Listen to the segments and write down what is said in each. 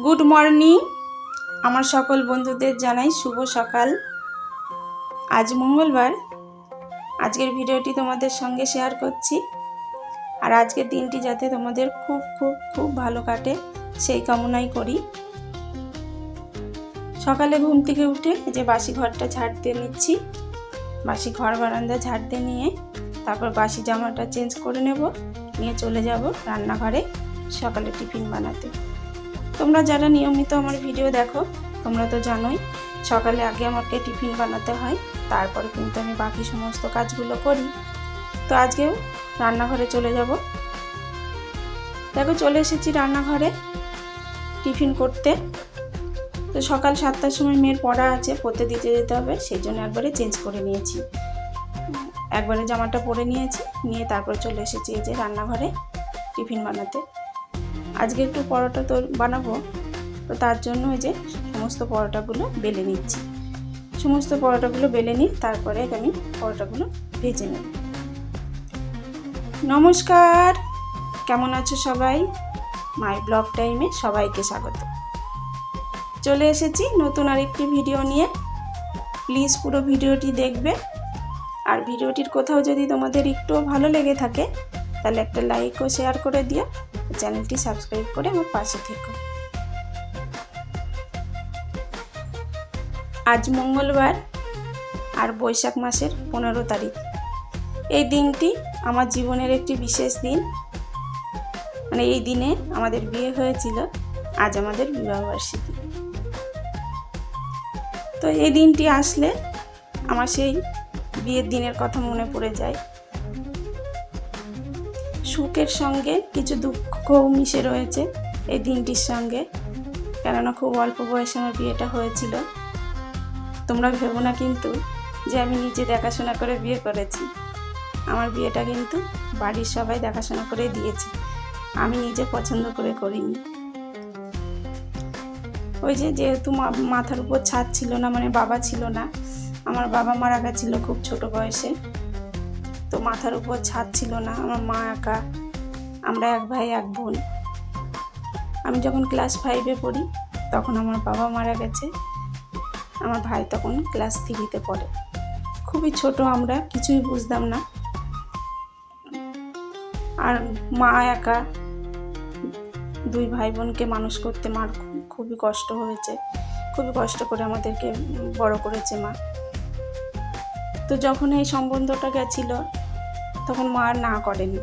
Good morning. আমার সকল বন্ধুদের জানাই শুভ সকাল। আজ মঙ্গলবার। আজকের ভিডিওটি তোমাদের সঙ্গে শেয়ার করছি। আর আজকের দিনটি যাতে তোমাদের খুব খুব খুব ভালো কাটে, সেই কামনাই করি। সকালে ঘুম থেকে উঠে যে বাসি ঘরটা ঝাড় দিয়ে নিচ্ছি। বাসি ঘর বারান্দা ঝাড় দিয়ে নিয়ে তারপর বাসি জামাটা চেঞ্জ করে নেব। নিয়ে চলে যাব রান্নাঘরে সকালে টিফিন বানাতে। তোমরা যারা নিয়মিত আমার ভিডিও দেখো, তোমরা তো জানোই, সকালে আগে আমাকে টিফিন বানাতে হয়, তারপরে কিন্তু আমি বাকি সমস্ত কাজগুলো করি। তো আজকেও রান্নাঘরে চলে যাব। দেখো, চলে এসেছি রান্নাঘরে টিফিন করতে। তো সকাল সাতটার সময় মেয়ের পড়া আছে, পড়তে দিতে যেতে হবে, সেই জন্য একবারে চেঞ্জ করে নিয়েছি। একবারে জামাটা পরে নিয়েছি, নিয়ে তারপর চলে এসেছি এই যে রান্নাঘরে টিফিন বানাতে। আজকে একটু পরোটা তো বানাবো। তো তার জন্য ওই যে সমস্ত পরোটাগুলো বেলে নিচ্ছি। সমস্ত পরোটাগুলো বেলে নিই তারপরে আমি পরোটাগুলো ভেজে নেব। নমস্কার, কেমন আছো সবাই? মাই ব্লগ টাইমে সবাইকে স্বাগত। চলে এসেছি নতুন আরেকটি ভিডিও নিয়ে। প্লিজ পুরো ভিডিওটি দেখবে। আর ভিডিওটির কোথাও যদি তোমাদের একটুও ভালো লেগে থাকে, তাহলে একটা লাইক ও শেয়ার করে দিও। চ্যানেলটি সাবস্ক্রাইব করে আমার পাশে থেকো। আজ মঙ্গলবার আর বৈশাখ মাসের পনেরো তারিখ। এই দিনটি আমার জীবনের একটি বিশেষ দিন। মানে এই দিনে আমাদের বিয়ে হয়েছিল, আজ আমাদের বিবাহবার্ষিকী। তো এই দিনটি আসলে আমার সেই বিয়ের দিনের কথা মনে পড়ে যায়। সুখের সঙ্গে কিছু দুঃখও মিশে রয়েছে এই দিনটির সঙ্গে। কেননা খুব অল্প বয়সে আমার বিয়েটা হয়েছিল। তোমরা ভেবো না কিন্তু যে আমি নিজে দেখাশোনা করে বিয়ে করেছি। আমার বিয়েটা কিন্তু বাড়ির সবাই দেখাশোনা করে দিয়েছে। আমি নিজে পছন্দ করে করিনি। ওই যে যেহেতু মাথার উপর ছাদ ছিল না মানে বাবা ছিল না, আমার বাবা মারা গেছিল খুব ছোট বয়সে। তো মাথার উপর ছাদ ছিল না, আমার মা একা, আমরা এক ভাই, এক বোন। আমি যখন ক্লাস ফাইভে পড়ি, তখন আমার বাবা মারা গেছে। আমার ভাই তখন ক্লাস থ্রিতে পড়ে। খুবই ছোট আমরা, কিছুই বুঝতাম না। আর মা একা, দুই ভাই বোনকে মানুষ করতে মার খুবই কষ্ট হয়েছে। খুবই কষ্ট করে আমাদেরকে বড় করেছে মা। তো যখন এই সম্বন্ধটা গেছিল তখন মা আর না করেনি।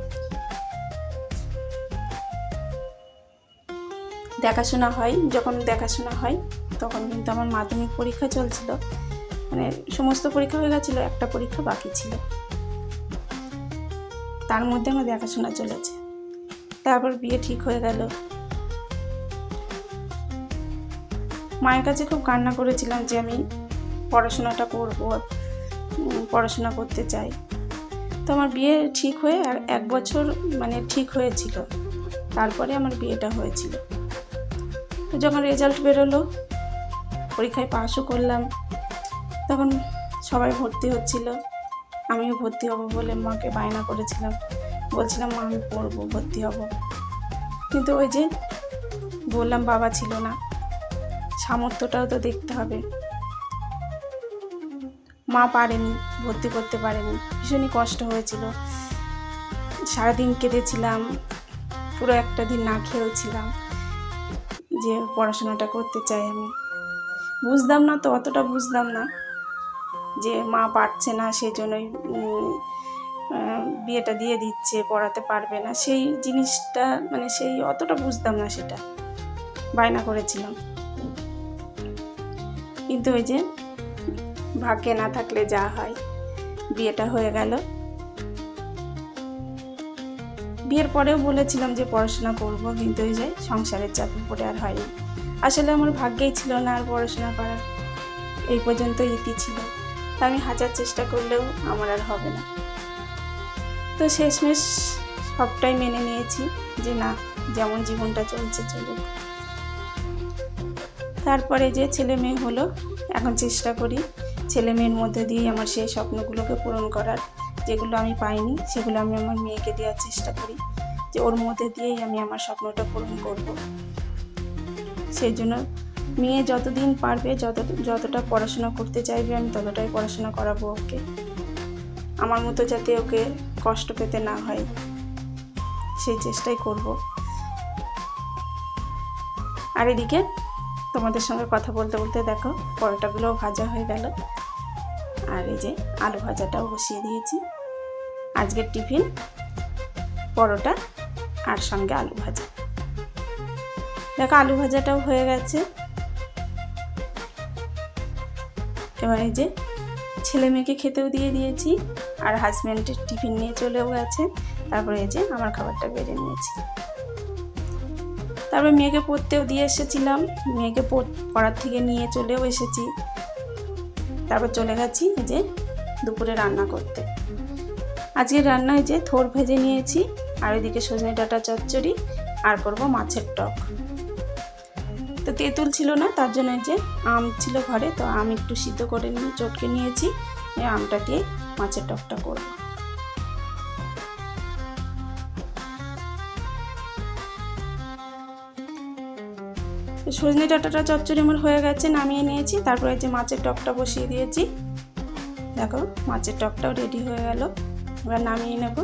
দেখাশোনা হয়, যখন দেখাশোনা হয়, তখন কিন্তু আমার মাধ্যমিক পরীক্ষা চলছিল। মানে সমস্ত পরীক্ষা হয়ে গেছিল, একটা পরীক্ষা বাকি ছিল। তার মধ্যে আমার দেখাশোনা চলেছে। তারপর বিয়ে ঠিক হয়ে গেল। মায়ের কাছে খুব কান্না করেছিলাম যে আমি পড়াশোনাটা করব পড়াশোনা করতে চাই। তো আমার বিয়ে ঠিক হয়ে আর এক বছর মানে ঠিক হয়েছিল। তারপরে আমার বিয়েটা হয়েছিল। তো যখন রেজাল্ট বেরোলো, পরীক্ষায় পাসও করলাম। তখন সবাই ভর্তি হচ্ছিল। আমিও ভর্তি হব বলে মাকে বায়না করেছিলাম। বলছিলাম, মা, আমি পড়ব, ভর্তি হব। কিন্তু ওই যে বললাম, বাবা ছিল না। সামর্থ্যটাও তো দেখতে হবে। মা পারেনি, ভর্তি করতে পারেনি। ভীষণই কষ্ট হয়েছিল। সারাদিন কেঁদেছিলাম, পুরো একটা দিন না খেয়েও ছিলাম যে পড়াশোনাটা করতে চাই আমি। বুঝতাম না তো, অতটা বুঝতাম না যে মা পারছে না সেই জন্যই বিয়েটা দিয়ে দিচ্ছে, পড়াতে পারবে না। সেই জিনিসটা মানে সেই অতটা বুঝতাম না সেটা। বায়না করেছিলাম। কিন্তু ওই যে ভাগ্যে না থাকলে যা হয়। বিয়েটা হয়ে গেল। বিয়ের পরেও বলেছিলাম যে পড়াশোনা করব, কিন্তু ওই যে সংসারের চাপে পড়ে আর হয়নি। আসলে আমার ভাগ্যেই ছিল না আর পড়াশোনা করার। এই পর্যন্ত ইতি ছিল। তা আমি হাজার চেষ্টা করলেও আমার আর হবে না। তো শেষমেশ সবটাই মেনে নিয়েছি যে না, যেমন জীবনটা চলছে চলুক। তারপরে যে ছেলে মেয়ে হলো, এখন চেষ্টা করি ছেলে মেয়ের মধ্যে দিয়েই আমার সেই স্বপ্নগুলোকে পূরণ করার যেগুলো আমি পাইনি, সেগুলো আমি আমার মেয়েকে দেওয়ার চেষ্টা করি যে ওর মধ্যে দিয়েই আমি আমার স্বপ্নটা পূরণ করব। সেই জন্য মেয়ে যতদিন পারবে, যত, যতটা পড়াশোনা করতে চাইবে আমি ততটাই পড়াশোনা করাবো ওকে। আমার মতো যাতে ওকে কষ্ট পেতে না হয়, সেই চেষ্টাই করব। আর এদিকে তোমাদের সঙ্গে কথা বলতে বলতে দেখো, পরোটাগুলোও ভাজা হয়ে গেল। আর এই যে আলু ভাজাটাও বসিয়ে দিয়েছি। আজকের টিফিন, পরোটা আর সঙ্গে আলু ভাজা। দেখো, আলু ভাজাটাও হয়ে গেছে। এবার এই যে ছেলে মেয়েকে খেতেও দিয়ে দিয়েছি আর হাজব্যান্ডের টিফিন নিয়ে চলেও গেছে। তারপরে এই যে আমার খাবারটা বেড়ে নিয়েছি। তারপরে মেয়েকে পড়তেও দিয়ে এসেছিলাম। মেয়েকে পড়- পড়ার থেকে নিয়ে চলেও এসেছি। তারপর চলে গেছি যে দুপুরে রান্না করতে। আজকে রান্নায় যে থোর ভেজে নিয়েছি, আর ওইদিকে সজনে ডাটা চচ্চড়ি, আর করব মাছের টক। তো তেঁতুল ছিল না, তার জন্য যে আম ছিল ঘরে, তো আম একটু সিদ্ধ করে নিয়ে, চটকে নিয়েছি আমটা দিয়ে মাছের টকটা করব। সজনে ডাঁটাটা চচ্চড়ি আমার হয়ে গেছে, নামিয়ে নিয়েছি। তারপরে যে মাছের টকটা বসিয়ে দিয়েছি। দেখো, মাছের টকটাও রেডি হয়ে গেল। এবার নামিয়ে নেব।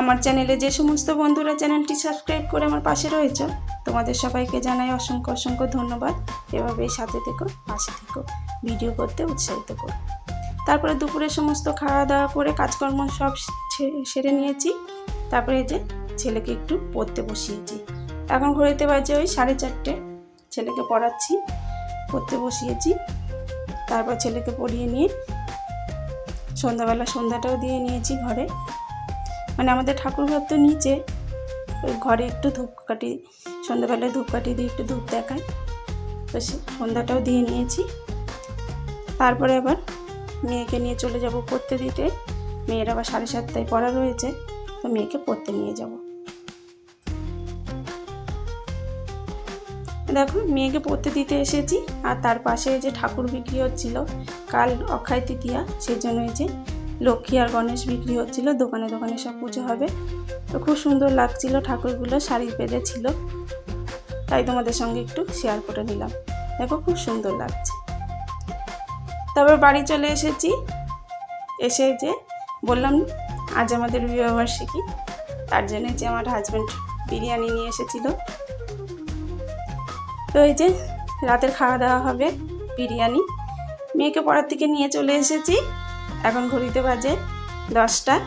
আমার চ্যানেলে যে সমস্ত বন্ধুরা চ্যানেলটি সাবস্ক্রাইব করে আমার পাশে রয়েছে, তোমাদের সবাইকে জানাই অসংখ্য অসংখ্য ধন্যবাদ। এভাবেই সাথে থেকো, পাশে থেকো, ভিডিও করতে উৎসাহিত করো। তারপরে দুপুরে সমস্ত খাওয়া দাওয়া করে কাজকর্ম সব সেরে নিয়েছি। তারপরে যে ছেলেকে একটু পড়তে বসিয়েছি। এখন ঘড়িতে বাজে ওই সাড়ে চারটে। ছেলেকে পড়াচ্ছি, পড়তে বসিয়েছি। তারপর ছেলেকে পড়িয়ে নিয়ে সন্ধ্যাবেলা সন্ধ্যাটাও দিয়ে নিয়েছি ঘরে। মানে আমাদের ঠাকুরঘর তো নিচে, ওই ঘরে একটু ধূপকাঠি সন্ধ্যাবেলায় ধূপকাঠি দিয়ে একটু ধূপ দেখায়। তো সে সন্ধ্যাটাও দিয়ে নিয়েছি। তারপরে আবার মেয়েকে নিয়ে চলে যাব পড়তে দিতে। মেয়ের আবার সাড়ে সাতটায় পড়া রয়েছে, তো মেয়েকে পড়তে নিয়ে যাব। দেখো, মেয়েকে পড়তে দিতে এসেছি, আর তার পাশে যে ঠাকুর বিক্রি হচ্ছিল, কাল অক্ষয় তৃতীয়া সেই জন্য এই যে লক্ষ্মী আর গণেশ বিক্রি হচ্ছিল, দোকানে দোকানে সব পুজো হবে। তো খুব সুন্দর লাগছিল ঠাকুরগুলো, শাড়ি পেরে ছিল তাই তোমাদের সঙ্গে একটু শেয়ার করে নিলাম। দেখো, খুব সুন্দর লাগছে। তারপর বাড়ি চলে এসেছি। এসে যে বললাম, আজ আমাদের বিবাহবার্ষিকী, তার জন্য যে আমার হাজব্যান্ড বিরিয়ানি নিয়ে এসেছিল। তো এই যে রাতের খাওয়া দাওয়া হবে, বিরিয়ানি। মেয়েকে পড়ার থেকে নিয়ে চলে এসেছি। এখন ঘড়িতে বাজে দশটা।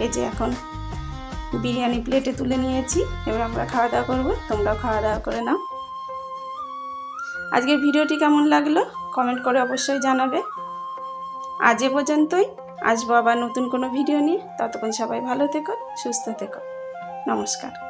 এই যে এখন বিরিয়ানি প্লেটে তুলে নিয়েছি। এবার আমরা খাওয়া দাওয়া করব। তোমরাও খাওয়া দাওয়া করে নাও। আজকের ভিডিওটি কেমন লাগল? কমেন্ট করে অবশ্যই জানাবে। আজ এ পর্যন্তই। আসব আবার নতুন কোনো ভিডিও নিয়ে। ততক্ষণ সবাই ভালো থেকো, সুস্থ থেকো। নমস্কার।